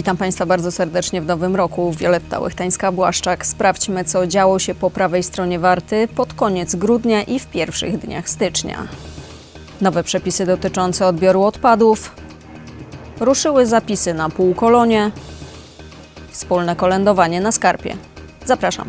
Witam Państwa bardzo serdecznie w nowym roku. Wioletta Łechtańska-Błaszczak. Sprawdźmy, co działo się po prawej stronie Warty pod koniec grudnia i w pierwszych dniach stycznia. Nowe przepisy dotyczące odbioru odpadów. Ruszyły zapisy na półkolonie. Wspólne kolędowanie na skarpie. Zapraszam.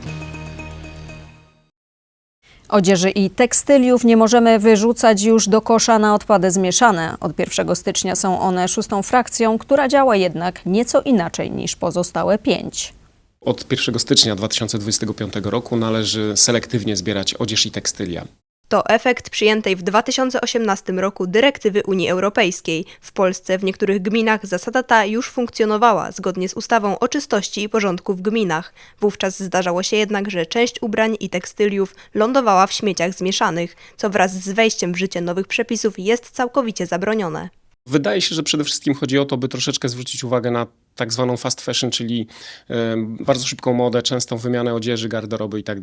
Odzieży i tekstyliów nie możemy wyrzucać już do kosza na odpady zmieszane. Od 1 stycznia są one szóstą frakcją, która działa jednak nieco inaczej niż pozostałe pięć. Od 1 stycznia 2025 roku należy selektywnie zbierać odzież i tekstylia. To efekt przyjętej w 2018 roku dyrektywy Unii Europejskiej. W Polsce w niektórych gminach zasada ta już funkcjonowała zgodnie z ustawą o czystości i porządku w gminach. Wówczas zdarzało się jednak, że część ubrań i tekstyliów lądowała w śmieciach zmieszanych, co wraz z wejściem w życie nowych przepisów jest całkowicie zabronione. Wydaje się, że przede wszystkim chodzi o to, by troszeczkę zwrócić uwagę na tak zwaną fast fashion, czyli bardzo szybką modę, częstą wymianę odzieży, garderoby i tak.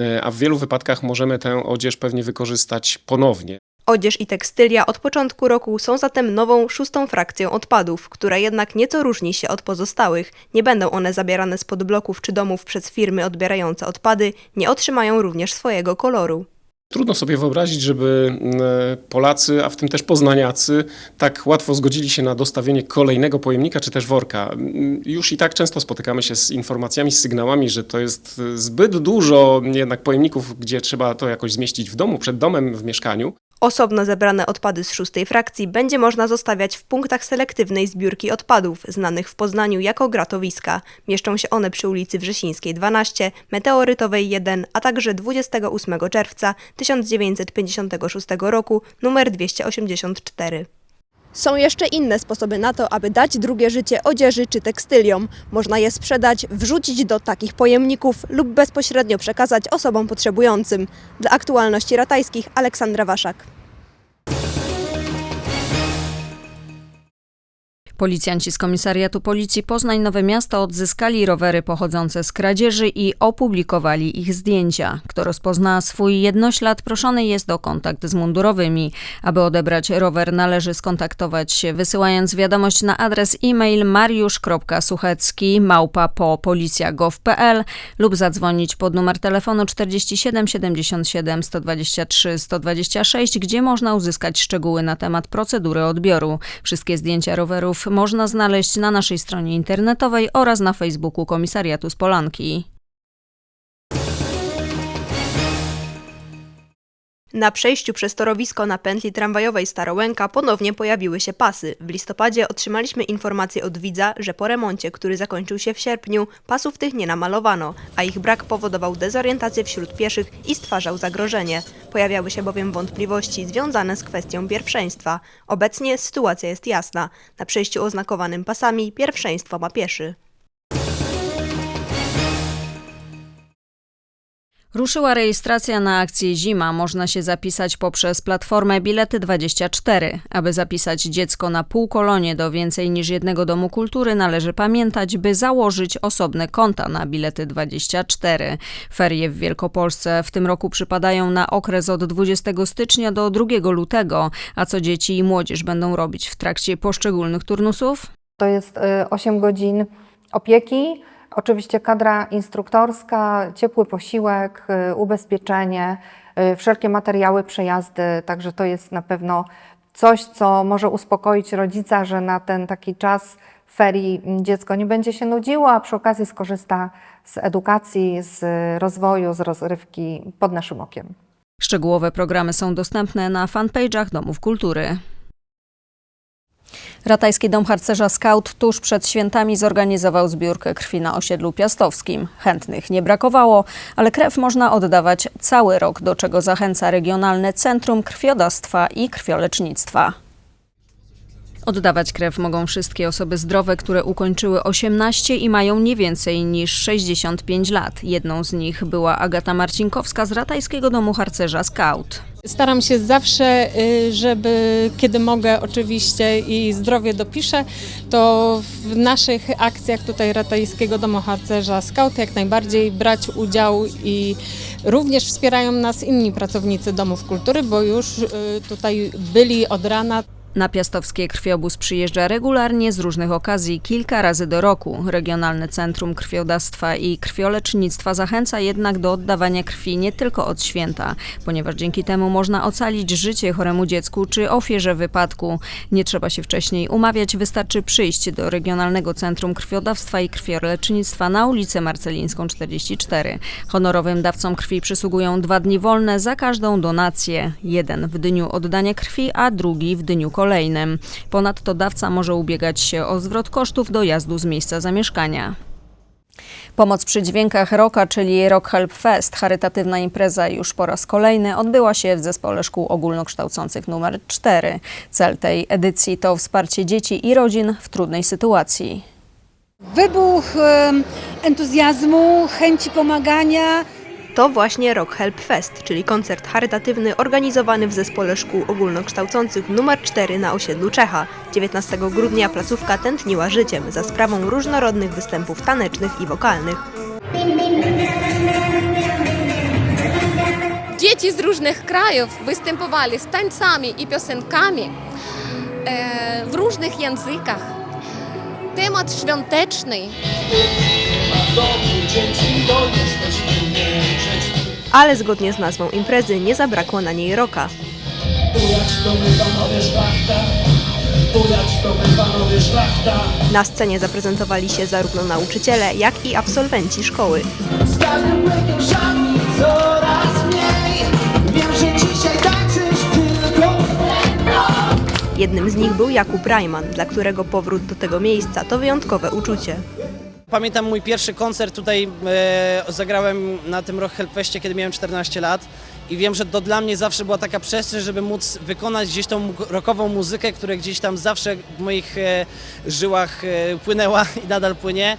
E, A w wielu wypadkach możemy tę odzież pewnie wykorzystać ponownie. Odzież i tekstylia od początku roku są zatem nową, szóstą frakcją odpadów, która jednak nieco różni się od pozostałych. Nie będą one zabierane spod bloków czy domów przez firmy odbierające odpady, nie otrzymają również swojego koloru. Trudno sobie wyobrazić, żeby mm, Polacy, a w tym też poznaniacy, tak łatwo zgodzili się na dostawienie kolejnego pojemnika czy też worka. Mm, Już i tak często spotykamy się z informacjami, z sygnałami, że to jest zbyt dużo jednak pojemników, gdzie trzeba to jakoś zmieścić w domu, przed domem, w mieszkaniu. Osobno zebrane odpady z szóstej frakcji będzie można zostawiać w punktach selektywnej zbiórki odpadów, znanych w Poznaniu jako gratowiska. Mieszczą się one przy ulicy Wrzesińskiej 12, Meteorytowej 1, a także 28 czerwca 1956 roku numer 284. Są jeszcze inne sposoby na to, aby dać drugie życie odzieży czy tekstyliom. Można je sprzedać, wrzucić do takich pojemników lub bezpośrednio przekazać osobom potrzebującym. Dla aktualności ratajskich Aleksandra Waszak. Policjanci z Komisariatu Policji Poznań Nowe Miasto odzyskali rowery pochodzące z kradzieży i opublikowali ich zdjęcia. Kto rozpozna swój jednoślad, proszony jest o kontakt z mundurowymi. Aby odebrać rower, należy skontaktować się wysyłając wiadomość na adres e-mail mariusz.suchecki małpa po policja.gov.pl lub zadzwonić pod numer telefonu 47 77 123 126, gdzie można uzyskać szczegóły na temat procedury odbioru. Wszystkie zdjęcia rowerów można znaleźć na naszej stronie internetowej oraz na Facebooku Komisariatu z Polanki. Na przejściu przez torowisko na pętli tramwajowej Starołęka ponownie pojawiły się pasy. W listopadzie otrzymaliśmy informację od widza, że po remoncie, który zakończył się w sierpniu, pasów tych nie namalowano, a ich brak powodował dezorientację wśród pieszych i stwarzał zagrożenie. Pojawiały się bowiem wątpliwości związane z kwestią pierwszeństwa. Obecnie sytuacja jest jasna. Na przejściu oznakowanym pasami pierwszeństwo ma pieszy. Ruszyła rejestracja na akcję Zima. Można się zapisać poprzez platformę Bilety24. Aby zapisać dziecko na półkolonie do więcej niż jednego domu kultury, należy pamiętać, by założyć osobne konta na Bilety24. Ferie w Wielkopolsce w tym roku przypadają na okres od 20 stycznia do 2 lutego. A co dzieci i młodzież będą robić w trakcie poszczególnych turnusów? To jest y, 8 godzin opieki, oczywiście kadra instruktorska, ciepły posiłek, y, ubezpieczenie, y, wszelkie materiały przejazdy, także to jest na pewno coś, co może uspokoić rodzica, że na ten taki czas ferii dziecko nie będzie się nudziło, a przy okazji skorzysta z edukacji, z rozwoju, z rozrywki pod naszym okiem. Szczegółowe programy są dostępne na fanpage'ach Domów Kultury. Ratajski Dom Harcerza Scout tuż przed świętami zorganizował zbiórkę krwi na osiedlu piastowskim. Chętnych nie brakowało, ale krew można oddawać cały rok, do czego zachęca Regionalne Centrum Krwiodawstwa i Krwiolecznictwa. Oddawać krew mogą wszystkie osoby zdrowe, które ukończyły 18 i mają nie więcej niż 65 lat. Jedną z nich była Agata Marcinkowska z Ratajskiego Domu Harcerza Scout. Staram się zawsze, y, żeby kiedy mogę oczywiście i zdrowie dopiszę, to w naszych akcjach tutaj Ratajskiego Domu Harcerza Scout jak najbardziej brać udział i również wspierają nas inni pracownicy domów kultury, bo już y, tutaj byli od rana. Na piastowskie krwiobóz przyjeżdża regularnie z różnych okazji kilka razy do roku. Regionalne Centrum Krwiodawstwa i Krwiolecznictwa zachęca jednak do oddawania krwi nie tylko od święta, ponieważ dzięki temu można ocalić życie choremu dziecku czy ofierze wypadku. Nie trzeba się wcześniej umawiać, wystarczy przyjść do Regionalnego Centrum Krwiodawstwa i Krwiolecznictwa na ulicę Marcelińską 44. Honorowym dawcom krwi przysługują dwa dni wolne za każdą donację. Jeden w dniu oddania krwi, a drugi w dniu kolejnym. Ponadto dawca może ubiegać się o zwrot kosztów dojazdu z miejsca zamieszkania. Pomoc przy dźwiękach Roka, czyli Rock Help Fest, charytatywna impreza już po raz kolejny odbyła się w Zespole Szkół Ogólnokształcących nr 4. Cel tej edycji to wsparcie dzieci i rodzin w trudnej sytuacji. Wybuch entuzjazmu, chęci pomagania. To właśnie Rock Help Fest, czyli koncert charytatywny organizowany w Zespole Szkół Ogólnokształcących nr 4 na osiedlu Czecha. 19 grudnia placówka tętniła życiem za sprawą różnorodnych występów tanecznych i wokalnych. Dzieci z różnych krajów występowali z tańcami i piosenkami e, w różnych językach. Temat świąteczny Ale zgodnie z nazwą imprezy nie zabrakło na niej roka. Na scenie zaprezentowali się zarówno nauczyciele, jak i absolwenci szkoły. Z każdym błykiem szami coraz mniej Wiem, że dzisiaj tańczysz tylko Jednym z nich był Jakub Rajman, dla którego powrót do tego miejsca to wyjątkowe uczucie. Pamiętam mój pierwszy koncert tutaj e, zagrałem na tym Rock Help Festie, kiedy miałem 14 lat i wiem, że to dla mnie zawsze była taka przestrzeń, żeby móc wykonać gdzieś tą rockową muzykę, która gdzieś tam zawsze w moich e, żyłach e, płynęła i nadal płynie.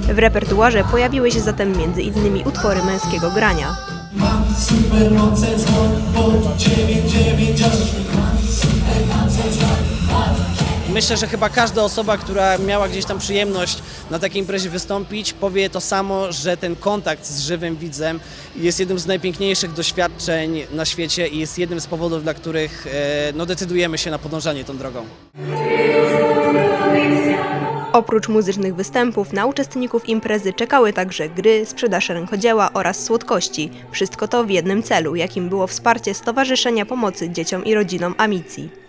W repertuarze pojawiły się zatem między innymi utwory męskiego grania. Mam supermoce 998 Myślę, że chyba każda osoba, która miała gdzieś tam przyjemność na takiej imprezie wystąpić, powie to samo, że ten kontakt z żywym widzem jest jednym z najpiękniejszych doświadczeń na świecie i jest jednym z powodów, dla których e, no, decydujemy się na podążanie tą drogą. Oprócz muzycznych występów na uczestników imprezy czekały także gry, sprzedaż rękodzieła oraz słodkości. Wszystko to w jednym celu, jakim było wsparcie Stowarzyszenia Pomocy Dzieciom i Rodzinom Amicji.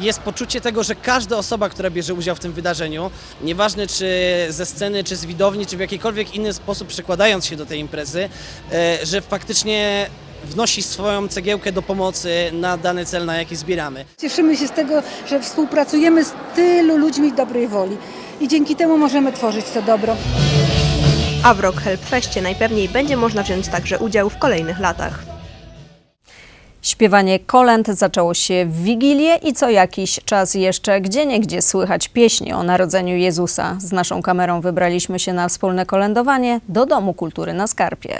Jest poczucie tego, że każda osoba, która bierze udział w tym wydarzeniu, nieważne czy ze sceny, czy z widowni, czy w jakikolwiek inny sposób przykładając się do tej imprezy, e, że faktycznie wnosi swoją cegiełkę do pomocy na dany cel, na jaki zbieramy. Cieszymy się z tego, że współpracujemy z tylu ludźmi dobrej woli i dzięki temu możemy tworzyć to dobro. A w Rock Help Festie najpewniej będzie można wziąć także udział w kolejnych latach. Śpiewanie kolęd zaczęło się w Wigilię i co jakiś czas jeszcze gdzieniegdzie słychać pieśni o narodzeniu Jezusa. Z naszą kamerą wybraliśmy się na wspólne kolędowanie do Domu Kultury na Skarpie.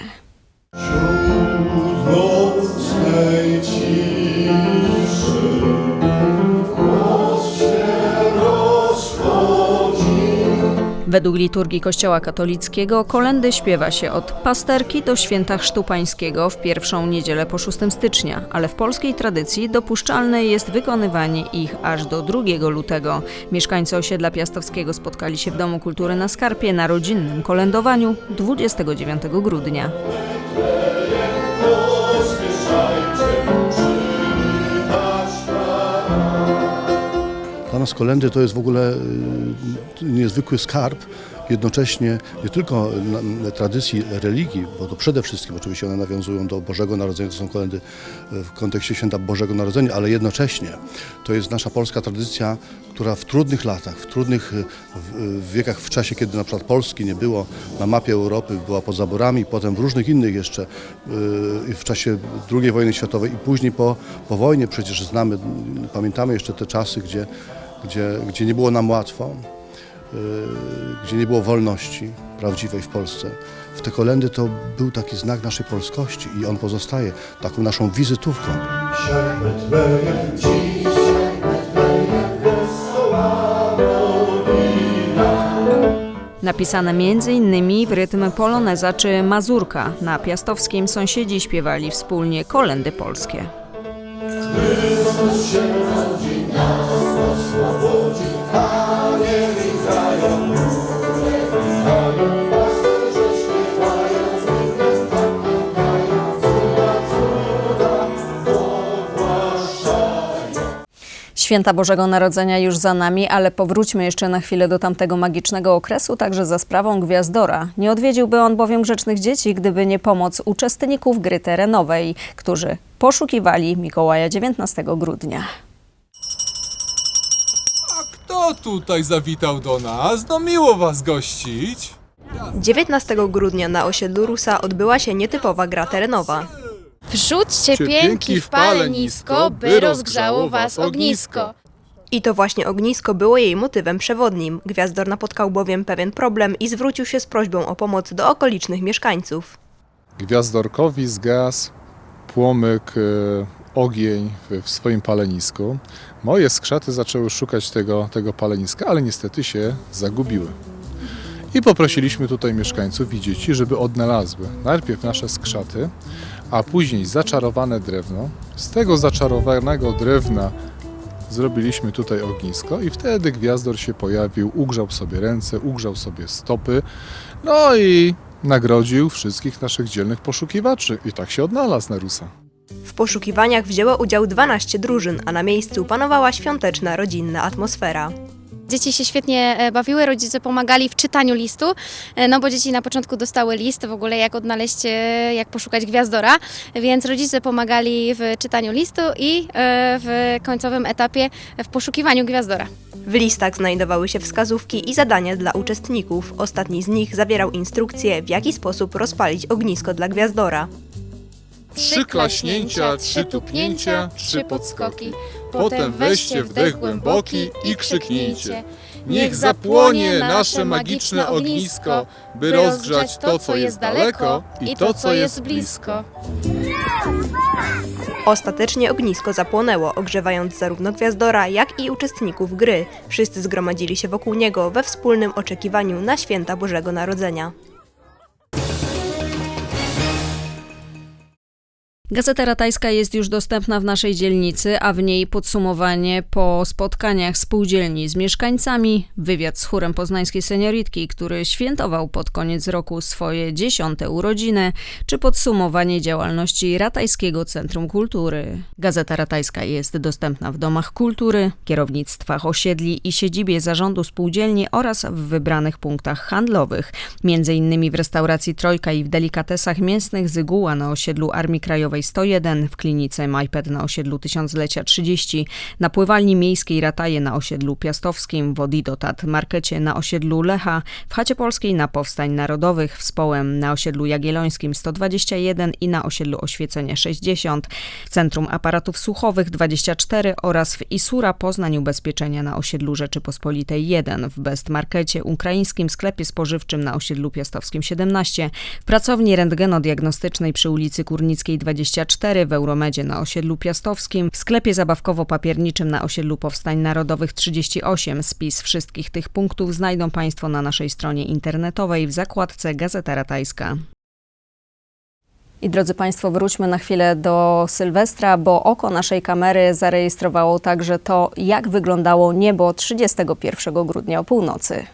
Według liturgii Kościoła katolickiego kolendy śpiewa się od pasterki do święta Chrztu Pańskiego w pierwszą niedzielę po 6 stycznia, ale w polskiej tradycji dopuszczalne jest wykonywanie ich aż do 2 lutego. Mieszkańcy osiedla piastowskiego spotkali się w Domu Kultury na Skarpie na rodzinnym kolędowaniu 29 grudnia. Nas kolendy to jest w ogóle y, niezwykły skarb, jednocześnie nie tylko tradycji religii, bo to przede wszystkim oczywiście one nawiązują do Bożego Narodzenia, to są kolendy y, w kontekście święta Bożego Narodzenia, ale jednocześnie to jest nasza polska tradycja, która w trudnych latach, w trudnych y, wiekach, w czasie, kiedy na przykład Polski nie było na mapie Europy, była pod zaborami, potem w różnych innych jeszcze, y, w czasie II wojny światowej i później po, po wojnie. Przecież znamy, pamiętamy jeszcze te czasy, gdzie gdzie, gdzie nie było nam łatwo, yy, gdzie nie było wolności prawdziwej w Polsce. W te kolendy to był taki znak naszej polskości i on pozostaje taką naszą wizytówką. Napisane m.in. w rytm poloneza czy mazurka. Na piastowskim sąsiedzi śpiewali wspólnie kolendy polskie. Wysoła Święta Bożego Narodzenia już za nami, ale powróćmy jeszcze na chwilę do tamtego magicznego okresu, także za sprawą Gwiazdora. Nie odwiedziłby on bowiem grzecznych dzieci, gdyby nie pomoc uczestników gry terenowej, którzy poszukiwali Mikołaja 19 grudnia. Kto tutaj zawitał do nas? No miło was gościć. 19 grudnia na osiedlu Rusa odbyła się nietypowa gra terenowa. Wrzućcie pięki w palenisko, by rozgrzało was ognisko. I to właśnie ognisko było jej motywem przewodnim. Gwiazdor napotkał bowiem pewien problem i zwrócił się z prośbą o pomoc do okolicznych mieszkańców. Gwiazdorkowi zgasł płomyk, e, ogień w, w swoim palenisku. Moje skrzaty zaczęły szukać tego, tego paleniska, ale niestety się zagubiły. I poprosiliśmy tutaj mieszkańców i dzieci, żeby odnalazły najpierw nasze skrzaty, a później zaczarowane drewno. Z tego zaczarowanego drewna zrobiliśmy tutaj ognisko i wtedy gwiazdor się pojawił, ugrzał sobie ręce, ugrzał sobie stopy, no i nagrodził wszystkich naszych dzielnych poszukiwaczy i tak się odnalazł na Rusa. W poszukiwaniach wzięło udział 12 drużyn, a na miejscu panowała świąteczna, rodzinna atmosfera. Dzieci się świetnie e, bawiły, rodzice pomagali w czytaniu listu, e, no bo dzieci na początku dostały list w ogóle jak odnaleźć, e, jak poszukać gwiazdora, więc rodzice pomagali w czytaniu listu i w końcowym etapie w poszukiwaniu gwiazdora. W listach znajdowały się wskazówki i zadania dla uczestników. Ostatni z nich zawierał instrukcje, w jaki sposób rozpalić ognisko dla gwiazdora. Trzy klaśnięcia, trzy tupnięcia, trzy podskoki. Potem weźcie wdech głęboki i krzyknijcie. Niech zapłonie nasze magiczne ognisko, by rozgrzać to, co jest daleko i to, co jest blisko. Ostatecznie ognisko zapłonęło, ogrzewając zarówno gwiazdora, jak i uczestników gry. Wszyscy zgromadzili się wokół niego we wspólnym oczekiwaniu na święta Bożego Narodzenia. Gazeta Ratajska jest już dostępna w naszej dzielnicy, a w niej podsumowanie po spotkaniach spółdzielni z mieszkańcami, wywiad z chórem poznańskiej senioritki, który świętował pod koniec roku swoje dziesiąte urodziny, czy podsumowanie działalności Ratajskiego Centrum Kultury. Gazeta Ratajska jest dostępna w domach kultury, kierownictwach osiedli i siedzibie zarządu spółdzielni oraz w wybranych punktach handlowych, między innymi w restauracji Trojka i w delikatesach mięsnych Zyguła na osiedlu Armii Krajowej 101, w klinice Majped na osiedlu Tysiąclecia 30, na pływalni miejskiej Rataje na osiedlu Piastowskim, w Odidotat Markecie na osiedlu Lecha, w Chacie Polskiej na Powstań Narodowych, w Społem na osiedlu Jagiellońskim 121 i na osiedlu Oświecenia 60, w Centrum Aparatów Słuchowych 24 oraz w Isura Poznań Ubezpieczenia na osiedlu Rzeczypospolitej 1, w Best Markecie Ukraińskim sklepie spożywczym na osiedlu Piastowskim 17, w pracowni rentgenodiagnostycznej przy ulicy Kurnickiej 24 w Euromedzie na osiedlu Piastowskim, w sklepie zabawkowo-papierniczym na osiedlu Powstań Narodowych 38. Spis wszystkich tych punktów znajdą Państwo na naszej stronie internetowej w zakładce Gazeta Ratajska. I drodzy Państwo, wróćmy na chwilę do Sylwestra, bo oko naszej kamery zarejestrowało także to, jak wyglądało niebo 31 grudnia o północy.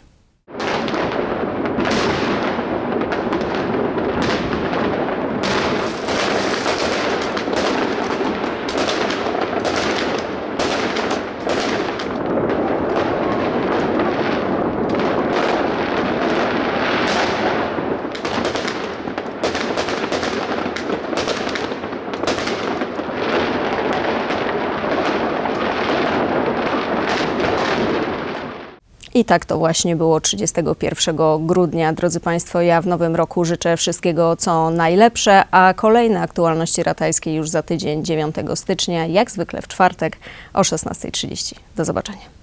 Tak to właśnie było 31 grudnia. Drodzy Państwo, ja w nowym roku życzę wszystkiego co najlepsze, a kolejne aktualności ratajskie już za tydzień, 9 stycznia, jak zwykle w czwartek o 16.30. Do zobaczenia.